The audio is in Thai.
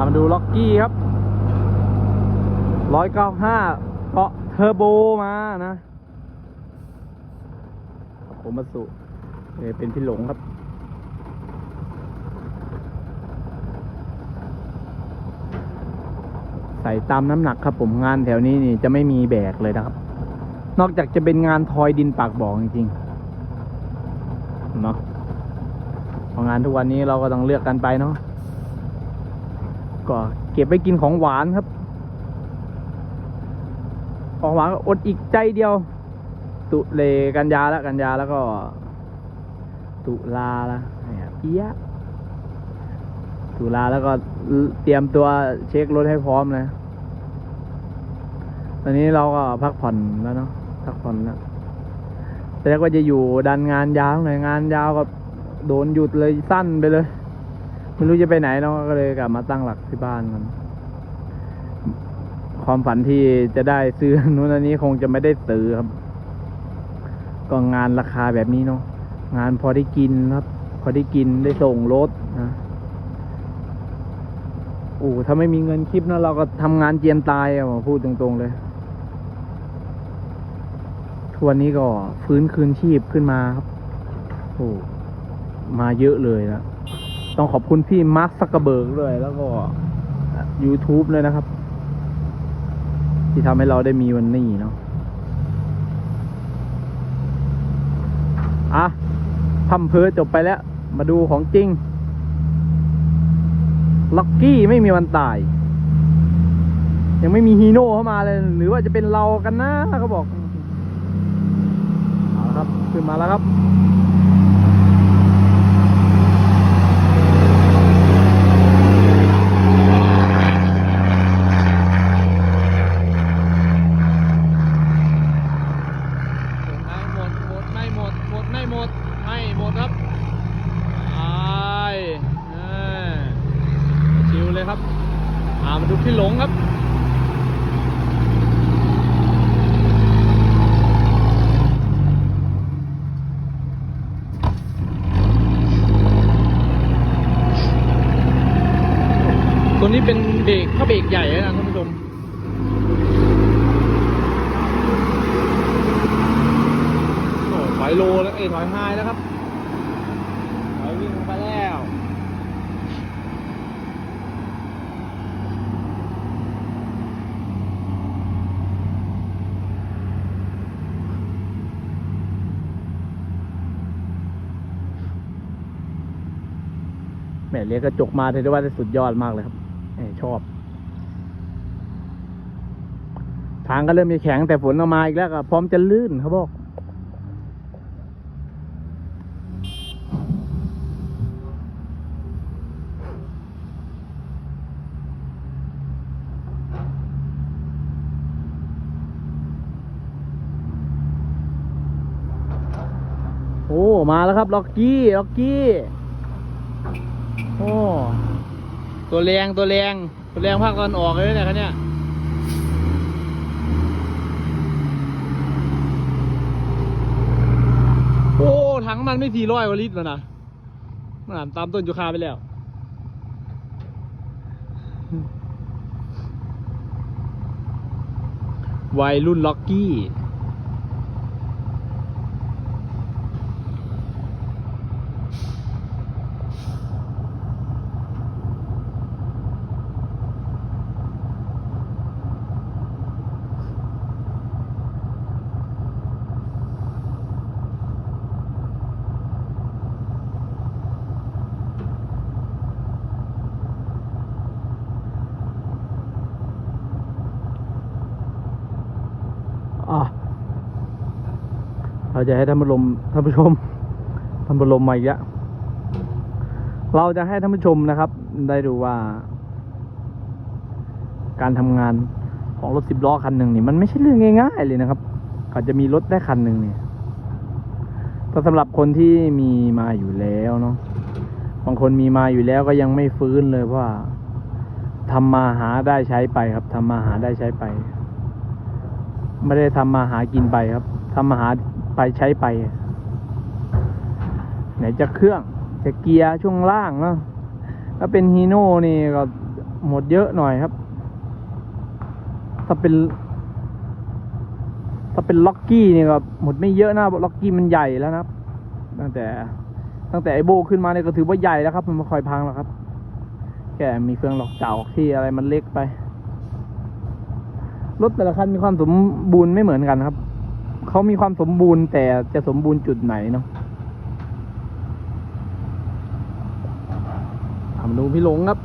ามาดูล็อกกี้ครับร้อยเก้าห้าเกาะเทอร์โบมานะผมมาสุเอ่อเป็นพี่หลงครับใส่ตามน้ำหนักครับผมงานแถวนี้นี่จะไม่มีแบกเลยนะครับ นอกจากจะเป็นงานทอยดินปากบ่อจริงๆเนาะเพราะงานทุกวันนี้เราก็ต้องเลือกกันไปเนาะ ก็เก็บไปกินของหวานครับ ของหวานกอดอีกใจเดียว ตุเลกันยาแล้วกันยาแล้วก็ ตุลาละเนี่ยเอียตุลาแล้วก็เตรียมตัวเช็ครถให้พร้อมเลยตอนนี้เราก็พักผ่อนแล้วเนาะพักผ่อนแล้วแต่วก็จะอยู่ดันงานยาวหน่อยงานยาวก็โดนหยุดเลยสั้นไปเลย ไม่รู้จะไปไหนเนาะก็เลยกลับมาตั้งหลักที่บ้านกันความฝันที่จะได้ซื้อนู้นอันนี้คงจะไม่ได้ซื้อครับ ก็งานราคาแบบนี้เนาะงานพอได้กินครับ พอได้กินได้ส่งรถนะโอ้ถ้าไม่มีเงินคลิปนะเราก็ทำงานเจียนตายอะผมพูดตรงๆเลยทุกวันนี้ก็ฟื้นคืนชีพขึ้นมาครับ โอ้มาเยอะเลยนะ ต้องขอบคุณพี่มาร์คซักเกอร์เบิร์กด้วย แล้วก็ YouTube เลยนะครับ ที่ทำให้เราได้มีวันนี้เนาะอะพัมเพอจบไปแล้ว มาดูของจริงล็อกกี้ไม่มีวันตาย ยังไม่มีฮีโน่เข้ามาเลย หรือว่าจะเป็นเรากันนะเขาบอก เอาละครับ ขึ้นมาแล้วครับ หมดหมดไม่หมดหมดไม่หมดไม่หมดครับไอ้เออชิวเลยครับ พี่หลงครับตัวนี้เป็นเบรกข้าเบรกใหญ่นะท่านผู้ชมโอ้ถอยโลแล้วเอ้ถอยไฮแล้วครับ ถอยวิ่งลงไปแล้ว แม่เรียกกระจกมาถือได้ว่าสุดยอดมากเลยครับชอบ ทางก็เริ่มจะแข็งแต่ฝนออกมาอีกแล้วก็พร้อมจะลื่นเขาบอกโอ้ มาแล้วครับ ล็อกกี้ ล็อกกี้ โอ้ ตัวแรงตัวแรงตัวแรงภาคตอนออกเลยเนี่ยคันเนี้ยโอ้ถังมันไม่สี่ร้อยกว่าลิตรแล้วนะมันอ่าตามต้นยูคาไปแล้ววัยรุ่นล็อกกี้ อะ เราจะให้ท่านผู้ชมท่านผู้ชมท่านผู้ชมมาอีกแล้วเราจะให้ท่านผู้ชมนะครับ ได้ดูว่า การทำงานของรถสิบล้อคันหนึ่งนี่มันไม่ใช่เรื่องง่ายๆเลยนะครับอาจจะมีรถได้คันหนึ่งเนี่ยแต่สำหรับคนที่มีมาอยู่แล้วเนาะบางคนมีมาอยู่แล้วก็ยังไม่ฟื้นเลยเพราะว่าทำมาหาได้ใช้ไปครับทำมาหาได้ใช้ไป ไม่ได้ทำมาหากินไปครับทำมาหา ไปใช้ไป ไหนจะเครื่องจะเกียร์ช่วงล่างเนาะถ้าเป็นฮีโน่นี่ก็หมดเยอะหน่อยครับ ถ้าเป็น ถ้าเป็นล็อกกี้นี่ก็หมดไม่เยอะนะล็อกกี้มันใหญ่แล้วนะครับ ตั้งแต่ ตั้งแต่ไอโบขึ้นมาเนี่ยก็ถือว่าใหญ่แล้วครับ มันไม่ค่อยพังแล้วครับ แค่มีเครื่องล็อกเก่าที่อะไรมันเล็กไปรถแต่ละคันมีความสมบูรณ์ไม่เหมือนกันครับ เขามีความสมบูรณ์แต่จะสมบูรณ์จุดไหนเนาะทำดูพี่หลงครับ